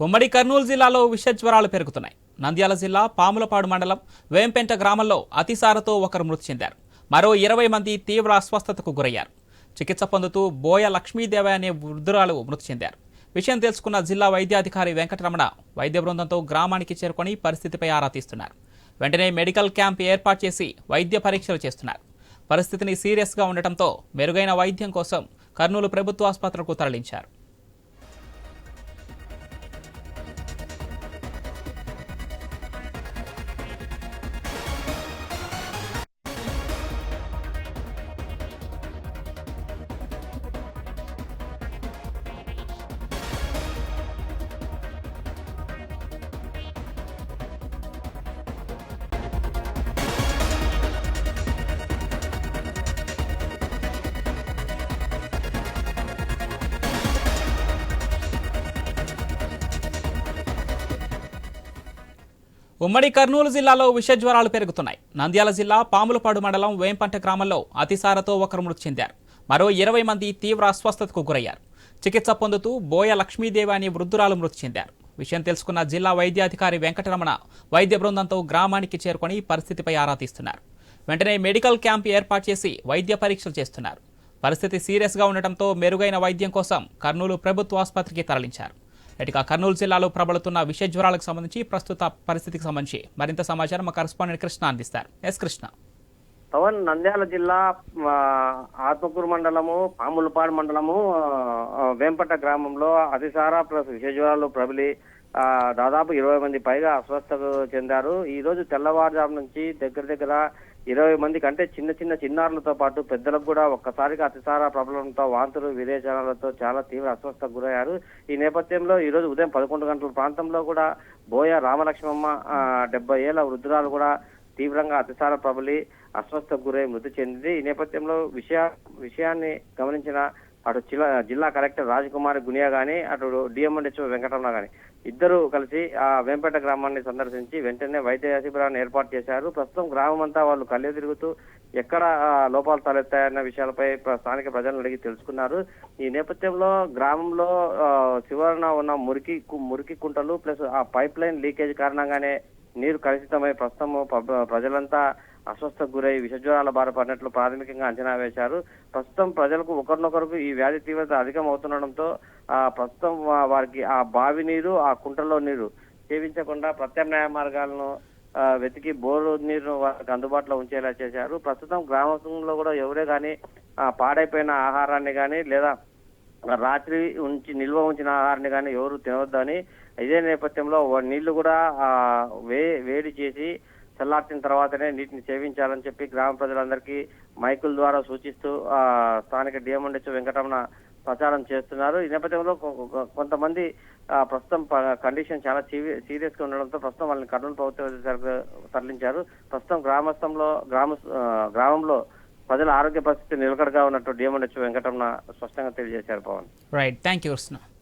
ఉమ్మడి కర్నూలు జిల్లాలో విష జ్వరాలు పెరుగుతున్నాయి. నంద్యాల జిల్లా పాములపాడు మండలం వేంపెంట గ్రామంలో అతిసారతో ఒకరు మృతి చెందారు. మరో ఇరవై మంది తీవ్ర అస్వస్థతకు గురయ్యారు. చికిత్స పొందుతూ బోయ లక్ష్మీదేవి అనే వృద్ధురాలు మృతి చెందారు. విషయం తెలుసుకున్న జిల్లా వైద్యాధికారి వెంకటరమణ వైద్య బృందంతో గ్రామానికి చేరుకొని పరిస్థితిపై ఆరా తీస్తున్నారు. వెంటనే మెడికల్ క్యాంప్ ఏర్పాటు చేసి వైద్య పరీక్షలు చేస్తున్నారు. పరిస్థితిని సీరియస్గా ఉండటంతో మెరుగైన వైద్యం కోసం కర్నూలు ప్రభుత్వ ఆసుపత్రులకు తరలించారు. ఉమ్మడి కర్నూలు జిల్లాలో విష జ్వరాలు పెరుగుతున్నాయి. నంద్యాల జిల్లా పాములపాడు మండలం వేంపంట గ్రామంలో అతిసారతో ఒకరు మృతి చెందారు. మరో ఇరవై మంది తీవ్ర అస్వస్థతకు గురయ్యారు. చికిత్స పొందుతూ బోయ లక్ష్మీదేవి అనే వృద్ధురాలు మృతి చెందారు. విషయం తెలుసుకున్న జిల్లా వైద్యాధికారి వెంకటరమణ వైద్య బృందంతో గ్రామానికి చేరుకొని పరిస్థితిపై ఆరా తీస్తున్నారు. వెంటనే మెడికల్ క్యాంప్ ఏర్పాటు చేసి వైద్య పరీక్షలు చేస్తున్నారు. పరిస్థితి సీరియస్గా ఉండటంతో మెరుగైన వైద్యం కోసం కర్నూలు ప్రభుత్వ ఆసుపత్రికి తరలించారు. ఇటుక కర్నూలు జిల్లాలో ప్రబలుతున్న విష జ్వరాలకు సంబంధించి ప్రస్తుత పరిస్థితికి సంబంధించి మరింత సమాచారం మా కరస్పాండెంట్ కృష్ణ అందిస్తారు. ఎస్ కృష్ణ. పవన్ నంద్యాల జిల్లా ఆత్మకూరు మండలము పాములపాడు మండలము వేంపట గ్రామంలో అతిసార ప్లస్ విషజ్వరాలు ప్రబలి దాదాపు ఇరవై మంది పైగా అస్వస్థ చెందారు. ఈ రోజు తెల్లవారుజాము నుంచి దగ్గర దగ్గర ఇరవై మంది కంటే చిన్న చిన్న చిన్నారులతో పాటు పెద్దలకు కూడా ఒక్కసారిగా అతిసార ప్రబలంతో వాంతులు విరేచనాలతో చాలా తీవ్ర అస్వస్థకు గురయ్యారు. ఈ నేపథ్యంలో ఈ రోజు ఉదయం పదకొండు గంటల ప్రాంతంలో కూడా బోయ రామలక్ష్మమ్మ డెబ్బై ఏళ్ళ వృద్ధురాలు కూడా తీవ్రంగా అతిసార ప్రబలి అస్వస్థకు గురై మృతి చెందింది. ఈ నేపథ్యంలో విషయ విషయాన్ని గమనించిన అటు జిల్లా జిల్లా కలెక్టర్ రాజకుమారి గునియా గాని అటు డిఎంఎన్హెచ్ఓ వెంకటరమణ గాని ఇద్దరు కలిసి ఆ వేంపేట గ్రామాన్ని సందర్శించి వెంటనే వైద్య శిబిరాన్ని ఏర్పాటు చేశారు. ప్రస్తుతం గ్రామం అంతా వాళ్ళు కళ్ళు తిరుగుతూ ఎక్కడ లోపాలు తలెత్తాయన్న విషయాలపై స్థానిక ప్రజలను అడిగి తెలుసుకున్నారు. ఈ నేపథ్యంలో గ్రామంలో చివరన ఉన్న మురికి మురికి కుంటలు ప్లస్ ఆ పైప్ లైన్ లీకేజ్ కారణంగానే నీరు కలుషితమై ప్రస్తుతం ప్రజలంతా అస్వస్థకు గురై విషజ్వరాల బార పడినట్లు ప్రాథమికంగా అంచనా వేశారు. ప్రస్తుతం ప్రజలకు ఒకరినొకరికి ఈ వ్యాధి తీవ్రత అధికం అవుతుండడంతో ఆ ప్రస్తుతం వారికి ఆ బావి నీరు ఆ కుంటలో నీరు సేవించకుండా ప్రత్యామ్నాయ మార్గాలను వెతికి బోరు నీరును వారికి అందుబాటులో ఉంచేలా చేశారు. ప్రస్తుతం గ్రామంలో కూడా ఎవరే కానీ పాడైపోయిన ఆహారాన్ని కానీ లేదా రాత్రి ఉంచి నిల్వ ఉంచిన ఆహారాన్ని కానీ ఎవరు తినవద్దని ఇదే నేపథ్యంలో నీళ్ళు కూడా వే వేడి చేసి చల్లార్చిన తర్వాతనే నీటిని సేవించాలని చెప్పి గ్రామ ప్రజలందరికీ మైకుల ద్వారా సూచిస్తూ ఆ, స్థానిక డిఎంఎండ్హెచ్ వెంకటరమణ ప్రచారం చేస్తున్నారు. ఈ నేపథ్యంలో కొంతమంది ప్రస్తుతం ప- కండిషన్ చాలా సీరియస్గా ఉండడంతో ప్రస్తుతం వాళ్ళని కర్నూలు ప్రభుత్వ తరలించారు. ప్రస్తుతం గ్రామస్థంలో గ్రామ గ్రామంలో ప్రజల ఆరోగ్య పరిస్థితి నిలకడగా ఉన్నట్టు డిఎంఎండ్హెచ్ వెంకటరమణ స్పష్టంగా తెలియజేశారు పవన్. Right thank you